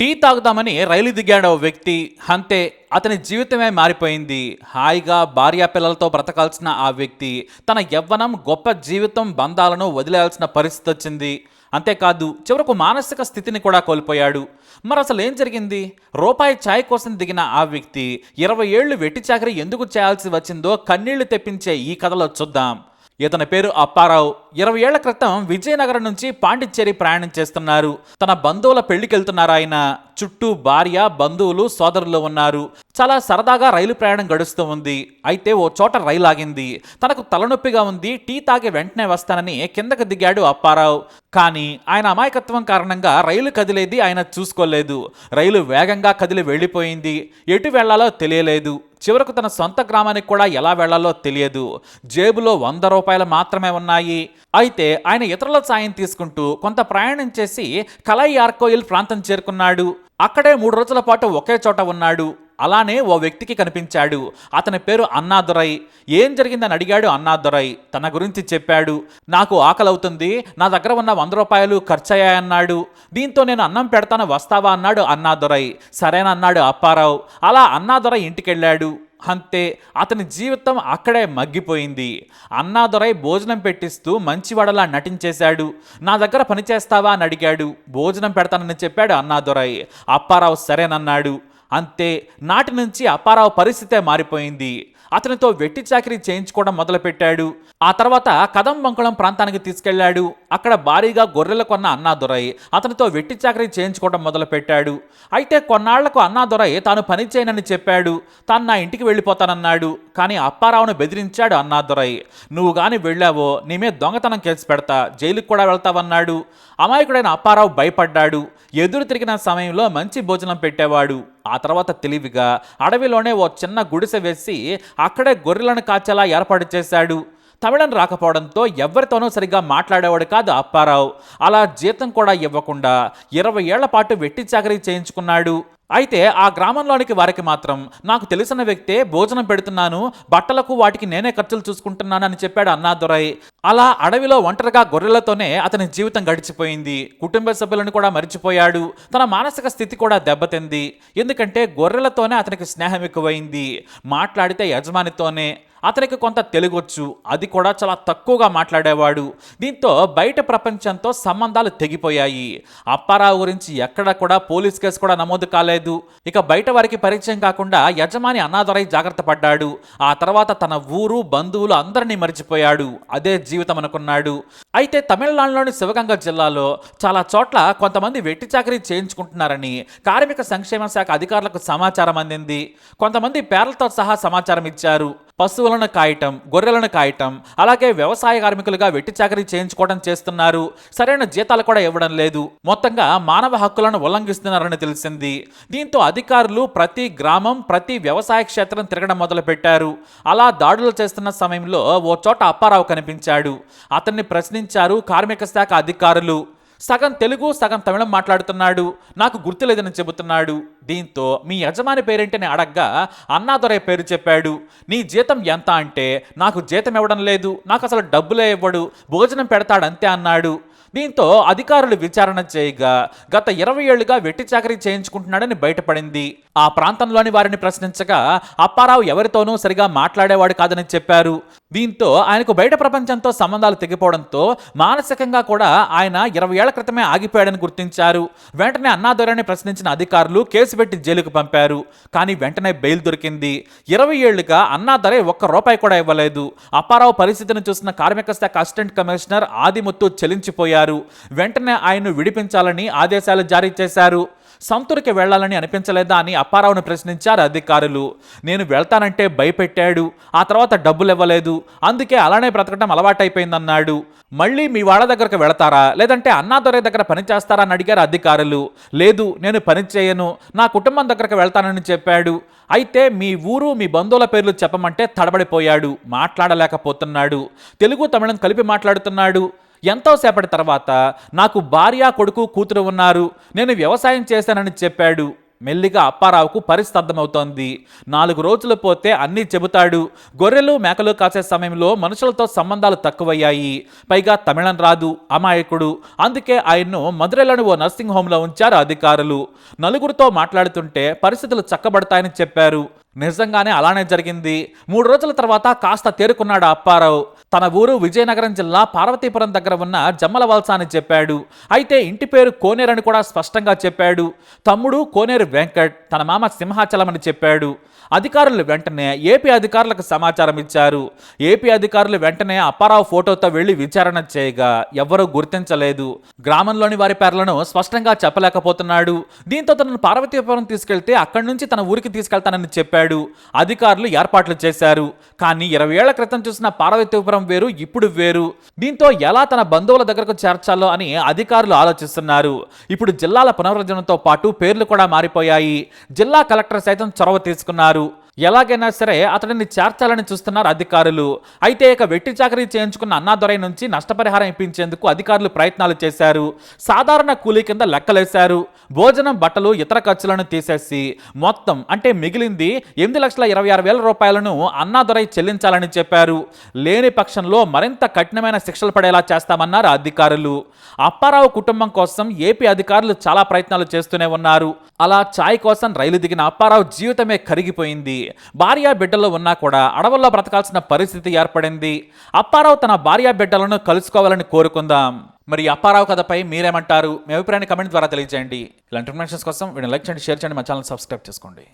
Tea తాగుదామని రైలు దిగాడు ఓ వ్యక్తి. అంతే అతని జీవితమే మారిపోయింది. హాయిగా భార్యా పిల్లలతో బ్రతకాల్సిన ఆ వ్యక్తి తన యవ్వనం గొప్ప జీవితం బంధాలను వదిలేయాల్సిన పరిస్థితి వచ్చింది. అంతేకాదు చివరకు మానసిక స్థితిని కూడా కోల్పోయాడు. మరి అసలు ఏం జరిగింది? రూపాయి ఛాయ్ కోసం దిగిన ఆ వ్యక్తి ఇరవై ఏళ్ళు వెట్టి చాకరీ ఎందుకు చేయాల్సి వచ్చిందో కన్నీళ్ళు తెప్పించే ఈ కథలో చూద్దాం. ఇతని పేరు అప్పారావు. ఇరవై ఏళ్ళ క్రితం విజయనగరం నుంచి పాండిచ్చేరి ప్రయాణం చేస్తున్నారు. తన బంధువుల పెళ్ళికెళ్తున్నారు ఆయన. చుట్టూ భార్య బంధువులు సోదరులు ఉన్నారు. చాలా సరదాగా రైలు ప్రయాణం గడుస్తూ ఉంది. అయితే ఓ చోట రైలు ఆగింది. తనకు తలనొప్పిగా ఉంది. టీ తాగి వెంటనే వస్తానని కిందకు దిగాడు అప్పారావు. కానీ ఆయన అమాయకత్వం కారణంగా రైలు కదిలేది ఆయన చూసుకోలేదు. రైలు వేగంగా కదిలి వెళ్ళిపోయింది. ఎటు వెళ్ళాలో తెలియలేదు. చివరకు తన సొంత గ్రామానికి కూడా ఎలా వెళ్ళాలో తెలియదు. జేబులో వంద రూపాయలు మాత్రమే ఉన్నాయి. అయితే ఆయన ఇతరుల సాయం తీసుకుంటూ కొంత ప్రయాణం చేసి కలై ఆర్కోయిల్ ప్రాంతం చేరుకున్నాడు. అక్కడే మూడు రోజుల పాటు ఒకే చోట ఉన్నాడు. అలానే ఓ వ్యక్తికి కనిపించాడు. అతని పేరు అన్నాదురై. ఏం జరిగిందని అడిగాడు అన్నాదురై. తన గురించి చెప్పాడు. నాకు ఆకలవుతుంది. నా దగ్గర ఉన్న వంద రూపాయలు ఖర్చయ్యాయన్నాడు. దీంతో నేను అన్నం పెడతాను వస్తావా అన్నాడు అన్నాదురై. సరేనన్నాడు అప్పారావు. అలా అన్నాదురై ఇంటికెళ్ళాడు. అంతే. అతని జీవితం అక్కడే మగ్గిపోయింది. అన్నాదొరై భోజనం పెట్టిస్తూ మంచివాడలా నటించేశాడు. నా దగ్గర పని చేస్తావా అని అడిగాడు. భోజనం పెడతానని చెప్పాడు అన్నాదొరై. అప్పారావు సరేనన్నాడు. అంతే నాటి నుంచి అపారావు పరిస్థితే మారిపోయింది. అతనితో వెట్టి చాకరీ చేయించుకోవడం మొదలుపెట్టాడు. ఆ తర్వాత కదంబంకుళం ప్రాంతానికి తీసుకెళ్ళాడు. అక్కడ భారీగా గొర్రెలు కొన్న అన్నాదురై అతనితో వెట్టి చాకరీ చేయించుకోవడం మొదలుపెట్టాడు. అయితే కొన్నాళ్ళకు అన్నాదురై తాను పని చేయనని చెప్పాడు. తాను నా ఇంటికి వెళ్ళిపోతానన్నాడు. కానీ అప్పారావును బెదిరించాడు అన్నాదురై. నువ్వు గాని వెళ్ళావో నీ మీద దొంగతనం కేసు పెడతా జైలుకి కూడా వెళ్తావన్నాడు. అమాయకుడైన అప్పారావు భయపడ్డాడు. ఎదురు తిరిగిన సమయంలో మంచి భోజనం పెట్టేవాడు. ఆ తర్వాత తెలివిగా అడవిలోనే ఓ చిన్న గుడిసె వేసి అక్కడే గొర్రెలను కాచేలా ఏర్పాటు చేశాడు. తమిళం రాకపోవడంతో ఎవరితోనూ సరిగ్గా మాట్లాడేవాడు కాదు అప్పారావు. అలా జీతం కూడా ఇవ్వకుండా ఇరవై ఏళ్ళ పాటు వెట్టి చాకరీ చేయించుకున్నాడు. అయితే ఆ గ్రామంలోనికి వారికి మాత్రం నాకు తెలిసిన వ్యక్తే భోజనం పెడుతున్నాను బట్టలకు వాటికి నేనే ఖర్చులు చూసుకుంటున్నాను అని చెప్పాడు అన్నాదురై. అలా అడవిలో ఒంటరిగా గొర్రెలతోనే అతని జీవితం గడిచిపోయింది. కుటుంబ సభ్యులను కూడా మరిచిపోయాడు. తన మానసిక స్థితి కూడా దెబ్బతింది. ఎందుకంటే గొర్రెలతోనే అతనికి స్నేహం ఎక్కువైంది. మాట్లాడితే యజమానితోనే. అతనికి కొంత తెలుగొచ్చు. అది కూడా చాలా తక్కువగా మాట్లాడేవాడు. దీంతో బయట ప్రపంచంతో సంబంధాలు తెగిపోయాయి. అప్పారావు గురించి ఎక్కడ కూడా పోలీస్ కేసు కూడా నమోదు కాలేదు. ఇక బయట వారికి పరిచయం కాకుండా యజమాని అన్నాదొరై జాగ్రత్త పడ్డాడు. ఆ తర్వాత తన ఊరు బంధువులు అందరినీ మరిచిపోయాడు. అదే జీవితం అనుకున్నాడు. అయితే తమిళనాడులోని శివగంగ జిల్లాలో చాలా చోట్ల కొంతమంది వెట్టి చాకరీ చేయించుకుంటున్నారని కార్మిక సంక్షేమ శాఖ అధికారులకు సమాచారం అందింది. కొంతమంది పేర్లతో సహా సమాచారం ఇచ్చారు. పశువులను కాయటం గొర్రెలను కాయటం అలాగే వ్యవసాయ కార్మికులుగా వెట్టి చాకరీ చేయించుకోవడం చేస్తున్నారు. సరైన జీతాలు కూడా ఇవ్వడం లేదు. మొత్తంగా మానవ హక్కులను ఉల్లంఘిస్తున్నారని తెలిసింది. దీంతో అధికారులు ప్రతి గ్రామం ప్రతి వ్యవసాయ క్షేత్రం తిరగడం మొదలుపెట్టారు. అలా దాడులు చేస్తున్న సమయంలో ఓ చోట అప్పారావు కనిపించాడు. అతన్ని ప్రశ్నించారు కార్మిక శాఖ అధికారులు. సగం తెలుగు సగం తమిళం మాట్లాడుతున్నాడు. నాకు గుర్తులేదని చెబుతున్నాడు. దీంతో మీ యజమాని పేరేంటని అడగ్గా అన్నాదొరై పేరు చెప్పాడు. నీ జీతం ఎంత అంటే నాకు జీతం ఇవ్వడం లేదు. నాకు అసలు డబ్బులే ఇవ్వడు. భోజనం పెడతాడంతే అన్నాడు. దీంతో అధికారులు విచారణ చేయగా గత ఇరవై ఏళ్ళుగా వెట్టి చాకరీ చేయించుకుంటున్నాడని బయటపడింది. ఆ ప్రాంతంలోని వారిని ప్రశ్నించగా అప్పారావు ఎవరితోనూ సరిగా మాట్లాడేవాడు కాదని చెప్పారు. దీంతో ఆయనకు బయట ప్రపంచంతో సంబంధాలు తెగిపోవడంతో మానసికంగా కూడా ఆయన ఇరవై ఏళ్ళ క్రితమే ఆగిపోయాడని గుర్తించారు. వెంటనే అన్నాదొరని ప్రశ్నించిన అధికారులు కేసు పెట్టి జైలుకు పంపారు. కానీ వెంటనే బెయిల్ దొరికింది. ఇరవై ఏళ్ళుగా అన్నాదొరై ఒక్క రూపాయి కూడా ఇవ్వలేదు. అప్పారావు పరిస్థితిని చూసిన కార్మిక శాఖ అసిస్టెంట్ కమిషనర్ ఆదిముత్తు చెలించిపోయారు. వెంటనే ఆయన్ను విడిపించాలని ఆదేశాలు జారీ చేశారు. సంతూరికి వెళ్ళాలని అనిపించలేదా అని అప్పారావును ప్రశ్నించారు అధికారులు. నేను వెళ్తానంటే భయపెట్టాడు. ఆ తర్వాత డబ్బులు ఇవ్వలేదు అందుకే అలానే బ్రతకడం అలవాటైపోయిందన్నాడు. మళ్ళీ మీ వాళ్ళ దగ్గరకు వెళతారా? లేదంటే అన్నాదొరే దగ్గర పని చేస్తారా అని అడిగారు అధికారులు. లేదు నేను పని చేయను. నా కుటుంబం దగ్గరకు వెళ్తానని చెప్పాడు. అయితే మీ ఊరు మీ బంధువుల పేర్లు చెప్పమంటే తడబడిపోయాడు. మాట్లాడలేకపోతున్నాడు. తెలుగు తమిళం కలిపి మాట్లాడుతున్నాడు. ఎంతోసేపటి తర్వాత నాకు భార్య కొడుకు కూతురు ఉన్నారు. నేను వ్యవసాయం చేశానని చెప్పాడు. మెల్లిగా అప్పారావుకు పరిస్థితి నాలుగు రోజులు పోతే అన్నీ చెబుతాడు. గొర్రెలు మేకలు కాసే సమయంలో మనుషులతో సంబంధాలు తక్కువయ్యాయి. పైగా తమిళం రాదు అమాయకుడు. అందుకే ఆయన్ను మధురైలోని ఓ నర్సింగ్ హోంలో ఉంచారు అధికారులు. నలుగురితో మాట్లాడుతుంటే పరిస్థితులు చక్కబడతాయని చెప్పారు. నిజంగానే అలానే జరిగింది. మూడు రోజుల తర్వాత కాస్త తేరుకున్నాడు అప్పారావు. తన ఊరు విజయనగరం జిల్లా పార్వతీపురం దగ్గర ఉన్న జమ్మలవలస అని చెప్పాడు. అయితే ఇంటి పేరు కోనేరని కూడా స్పష్టంగా చెప్పాడు. తమ్ముడు కోనేరు వెంకట్ తన మామ సింహాచలం అని చెప్పాడు. అధికారులు వెంటనే ఏపీ అధికారులకు సమాచారం ఇచ్చారు. ఏపీ అధికారులు వెంటనే అప్పారావు ఫోటోతో వెళ్ళి విచారణ చేయగా ఎవ్వరూ గుర్తించలేదు. గ్రామంలోని వారి పేర్లను స్పష్టంగా చెప్పలేకపోతున్నాడు. దీంతో తనను పార్వతీపురం తీసుకెళ్తే అక్కడి నుంచి తన ఊరికి తీసుకెళ్తానని చెప్పాడు. అధికారులు ఏర్పాట్లు చేశారు. కానీ ఇరవై ఏళ్ళ క్రితం చూసిన పార్వతీపురం వేరు ఇప్పుడు వేరు. దీంతో ఎలా తన బంధువుల దగ్గరకు చేర్చాలో అని అధికారులు ఆలోచిస్తున్నారు. ఇప్పుడు జిల్లాల పునర్వచనంతో పాటు పేర్లు కూడా మారిపోయాయి. జిల్లా కలెక్టర్ సైతం చొరవ తీసుకున్నారు. ఎలాగైనా సరే అతడిని చేర్చాలని చూస్తున్నారు అధికారులు. అయితే ఇక వెట్టి చాకరీ చేయించుకున్న అన్నాదొరై నుంచి నష్టపరిహారం ఇప్పించేందుకు అధికారులు ప్రయత్నాలు చేశారు. సాధారణ కూలీ కింద లెక్కలేశారు. భోజనం బట్టలు ఇతర ఖర్చులను తీసేసి మొత్తం అంటే మిగిలింది ఎనిమిది లక్షల ఇరవై ఆరు వేల రూపాయలను అన్నాదొరై చెల్లించాలని చెప్పారు. లేని పక్షంలో మరింత కఠినమైన శిక్షలు పడేలా చేస్తామన్నారు అధికారులు. అప్పారావు కుటుంబం కోసం ఏపీ అధికారులు చాలా ప్రయత్నాలు చేస్తూనే ఉన్నారు. అలా ఛాయ్ కోసం రైలు దిగిన అప్పారావు జీవితమే కరిగిపోయింది. భార్య బిడ్డలు ఉన్నా కూడా అడవుల్లో బ్రతకాల్సిన పరిస్థితి ఏర్పడింది. అప్పారావు తన భార్య బిడ్డలను కలుసుకోవాలని కోరుకుందాం. మరి అప్పారావు కథపై మీరేమంటారు? మీ అభిప్రాయాన్ని కమెంట్ ద్వారా తెలియజేయండి. ఇలాంటి ఇన్ఫర్మేషన్స్ కోసం వీడియో లైక్ చేయండి షేర్ చేయండి మా ఛానల్ సబ్స్క్రైబ్ చేసుకోండి.